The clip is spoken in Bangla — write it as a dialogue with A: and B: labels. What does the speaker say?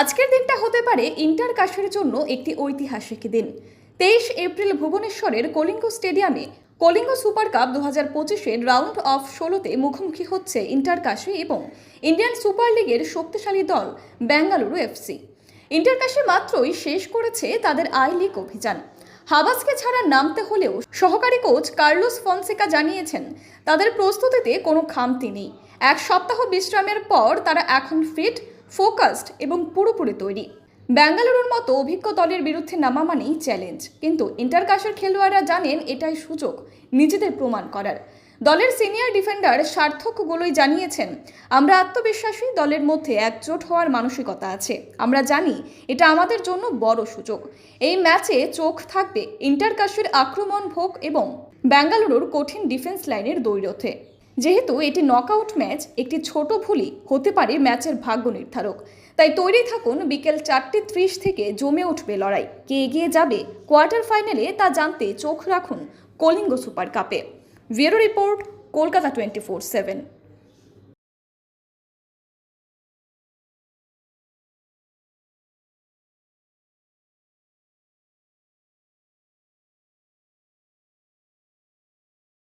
A: আজকের দিনটা হতে পারে ইন্টার কাশের জন্য একটি ঐতিহাসিক দিন। তেইশ এপ্রিল ভুবনেশ্বরের কলিঙ্গ স্টেডিয়ামে কলিঙ্গ সুপার কাপ দু হাজার পঁচিশের রাউন্ড অফ ষোলোতে মুখোমুখি হচ্ছে ইন্টার কাশি এবং ইন্ডিয়ান সুপার লিগের শক্তিশালী দল বেঙ্গালুরু এফসি। ইন্টার কাশি মাত্রই শেষ করেছে তাদের আই লিগ অভিযান। হাবাসকে ছাড়া নামতে হলেও সহকারী কোচ কার্লোস ফনসেকা জানিয়েছেন, তাদের প্রস্তুতিতে কোনো খামতি নেই। এক সপ্তাহ বিশ্রামের পর তারা এখন ফিট, ফোকাসড এবং পুরোপুরি তৈরি। ব্যাঙ্গালুরুর মতো অভিজ্ঞ দলের বিরুদ্ধে নামা মানেই চ্যালেঞ্জ। কিন্তু ইন্টারকাশের খেলোয়াড়রা জানেন, এটাই সুযোগ নিজেদের প্রমাণ করার। দলের সিনিয়র ডিফেন্ডার সার্থক গোলই জানিয়েছেন, আমরা আত্মবিশ্বাসী, দলের মধ্যে একজোট হওয়ার মানসিকতা আছে। আমরা জানি এটা আমাদের জন্য বড় সুযোগ। এই ম্যাচে চোখ থাকবে ইন্টারকাশের আক্রমণ ভোগ এবং বেঙ্গালুরুর কঠিন ডিফেন্স লাইনের দৈরথে। যেহেতু এটি নকআউট ম্যাচ, একটি ছোট ভুলই হতে পারে ম্যাচের ভাগ্য নির্ধারক। তাই তৈরি থাকুন বিকেল চারটে ত্রিশ থেকে জমে উঠবে লড়াই। কে এগিয়ে যাবে কোয়ার্টার ফাইনালে তা জানতে চোখ রাখুন কলিঙ্গ সুপার কাপে। Bureau report Kolkata twenty four seven.